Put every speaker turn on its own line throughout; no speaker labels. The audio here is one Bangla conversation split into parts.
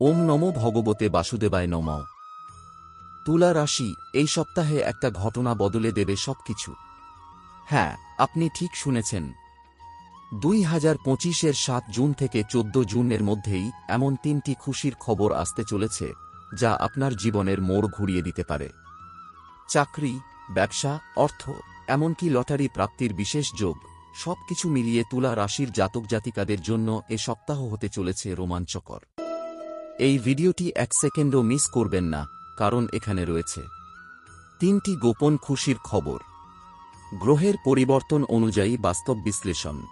ওম নমো ভগবতে বাসুদেবায় নম। তুলা রাশি, এই সপ্তাহে একটা ঘটনা বদলে দেবে সবকিছু। হ্যাঁ আপনি ঠিক শুনেছেন। দুই হাজার পঁচিশের সাত জুন থেকে চোদ্দ জুনের মধ্যেই এমন তিনটি খুশির খবর আসতে চলেছে, যা আপনার জীবনের মোড় ঘুরিয়ে দিতে পারে। চাকরি, ব্যবসা, অর্থ, এমনকি লটারি প্রাপ্তির বিশেষ যোগ, সবকিছু মিলিয়ে তুলা রাশির জাতক জাতিকাদের জন্য এ সপ্তাহ হতে চলেছে রোমাঞ্চকর। এই ভিডিওটি এক সেকেন্ডও মিস করবেন না, কারণ এখানে রয়েছে তিনটি গোপন খুশির খবর। গ্রহের পরিবর্তন অনুযায়ী বাস্তব বিশ্লেষণ।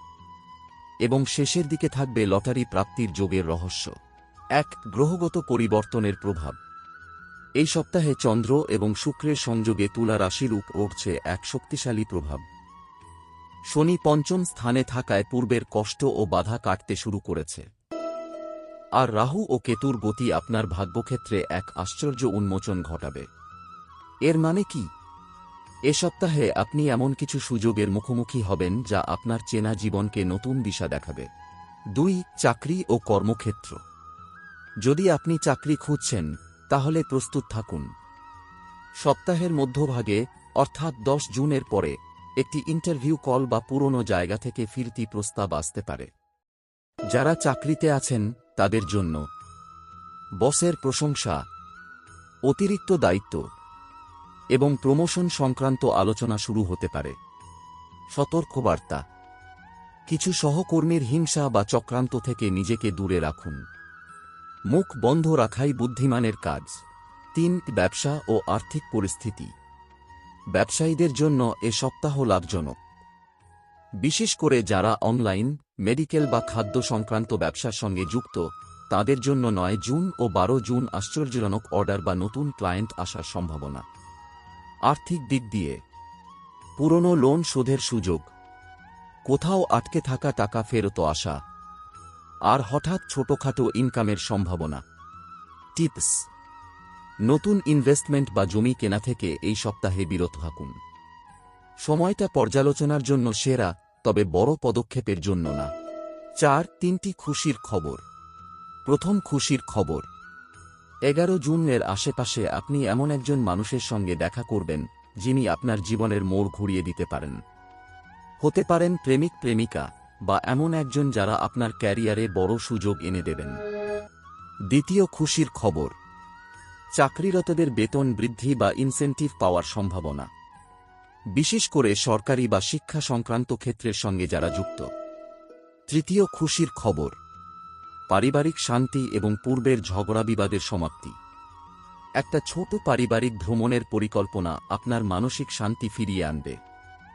এবং শেষের দিকে থাকবে লটারি প্রাপ্তির যোগের রহস্য। এক, গ্রহগত পরিবর্তনের প্রভাব। এই সপ্তাহে চন্দ্র এবং শুক্রের সংযোগে তুলা রাশির উপ এক শক্তিশালী প্রভাব। শনি পঞ্চম স্থানে থাকায় পূর্বের কষ্ট ও বাধা কাটতে শুরু করেছে। আর রাহু ও কেতুর গতি আপনার ভাগ্যক্ষেত্রে এক আশ্চর্য উন্মোচন ঘটাবে। এর মানে কি? এ সপ্তাহে আপনি এমন কিছু সুযোগের মুখোমুখি হবেন যা আপনার চেনা জীবনকে নতুন দিশা দেখাবে। দুই, চাকরি ও কর্মক্ষেত্র। যদি আপনি চাকরি খুঁজছেন, তাহলে প্রস্তুত থাকুন। সপ্তাহের মধ্যভাগে, অর্থাৎ দশ জুনের পরে, একটি ইন্টারভিউ কল বা পুরনো জায়গা থেকে ফিরতি প্রস্তাব আসতে পারে। যারা চাকরিতে আছেন তাদের জন্য। বসের প্রশংসা, অতিরিক্ত দায়িত্ব এবং প্রমোশন সংক্রান্ত আলোচনা শুরু হতে পারে। সতর্কবার্তা, কিছু সহকর্মীর হিংসা বা চক্রান্ত থেকে নিজেকে দূরে রাখুন। মুখ বন্ধ রাখাই বুদ্ধিমানের কাজ। তিন, ব্যবসা ও আর্থিক পরিস্থিতি। ব্যবসায়ীদের জন্য এ সপ্তাহ লাভজনক। বিশেষ করে যারা অনলাইন, মেডিকেল বা খাদ্য সংক্রান্ত ব্যবসার সঙ্গে যুক্ত, তাদের জন্য নয় জুন ও বারো জুন আশ্চর্যজনক অর্ডার বা নতুন ক্লায়েন্ট আসার সম্ভাবনা। আর্থিক দিক দিয়ে। পুরনো লোন শোধের সুযোগ। কোথাও আটকে থাকা টাকা ফেরত আসা। আর হঠাৎ ছোটখাটো ইনকামের সম্ভাবনা। টিপস। নতুন ইনভেস্টমেন্ট বা জমি কেনা থেকে এই সপ্তাহে বিরত থাকুন। সময়টা পর্যালোচনার জন্য সেরা তবে বড় পদক্ষেপের জন্য না। চার, তিনটি খুশির খবর। প্রথম খুশির খবর। এগারো জুনের আশেপাশে আপনি এমন একজন মানুষের সঙ্গে দেখা করবেন, যিনি আপনার জীবনের মোড় ঘুরিয়ে দিতে পারেন। হতে পারেন প্রেমিক প্রেমিকা, বা এমন একজন যারা আপনার ক্যারিয়ারে বড় সুযোগ এনে দেবেন। দ্বিতীয় খুশির খবর। চাকরিরতদের বেতন বৃদ্ধি বা ইনসেন্টিভ পাওয়ার সম্ভাবনা। বিশেষ করে সরকারি বা শিক্ষা সংক্রান্ত ক্ষেত্রের সঙ্গে যারা যুক্ত। তৃতীয়, খুশির খবর। পারিবারিক শান্তি এবং পূর্বের ঝগড়া বিবাদের সমাপ্তি। একটা ছোট পারিবারিক ভ্রমণের পরিকল্পনা আপনার মানসিক শান্তি ফিরিয়ে আনবে।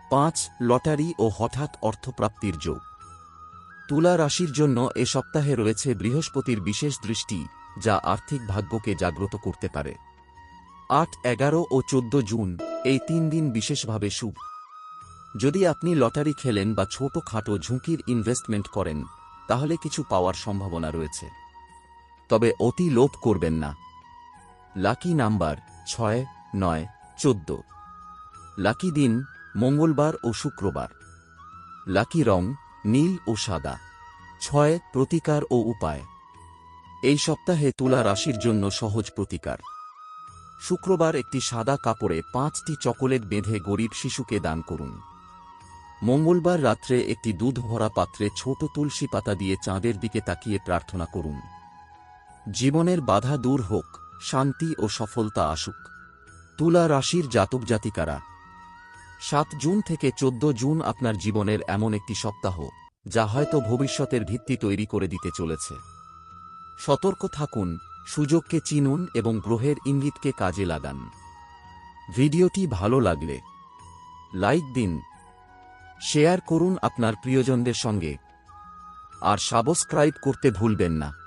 পাঁচ, লটারি ও হঠাৎ অর্থপ্রাপ্তির যোগ। তুলা রাশির জন্য এ সপ্তাহে রয়েছে বৃহস্পতির বিশেষ দৃষ্টি, যা আর্থিক ভাগ্যকে জাগ্রত করতে পারে। আট, এগারো ও চোদ্দ জুন, এই তিন দিন বিশেষভাবে শুভ। যদি আপনি লটারি খেলেন বা ছোটখাটো ঝুঁকির ইনভেস্টমেন্ট করেন, তাহলে কিছু পাওয়ার সম্ভাবনা রয়েছে। তবে অতি লোভ করবেন না। লাকি নাম্বার ছয়, নয়, চোদ্দ। লাকি দিন মঙ্গলবার ও শুক্রবার। লাকি রং নীল ও সাদা। ছয়, প্রতিকার ও উপায়। এই সপ্তাহে তুলা রাশির জন্য সহজ প্রতিকার। শুক্রবার একটি সাদা কাপড়ে পাঁচটি চকোলেট বেঁধে গরিব শিশুকে দান করুন। মঙ্গলবার রাত্রে একটি দুধ ভরা পাত্রে ছোট তুলসী পাতা দিয়ে চাঁদের দিকে তাকিয়ে প্রার্থনা করুন। জীবনের বাধা দূর হোক, শান্তি ও সফলতা আসুক। তুলা রাশির জাতক জাতিকারা, সাত জুন থেকে চোদ্দ জুন আপনার জীবনের এমন একটি সপ্তাহ, যা হয়তো ভবিষ্যতের ভিত্তি তৈরি করে দিতে চলেছে। সতর্ক থাকুন সুযোগকে চিনুন এবং গ্রহের ইঙ্গিতকে কাজে লাগান। ভিডিওটি ভালো লাগলে লাইক দিন, শেয়ার করুন আপনার প্রিয়জনদের সঙ্গে। আর সাবস্ক্রাইব করতে ভুলবেন না।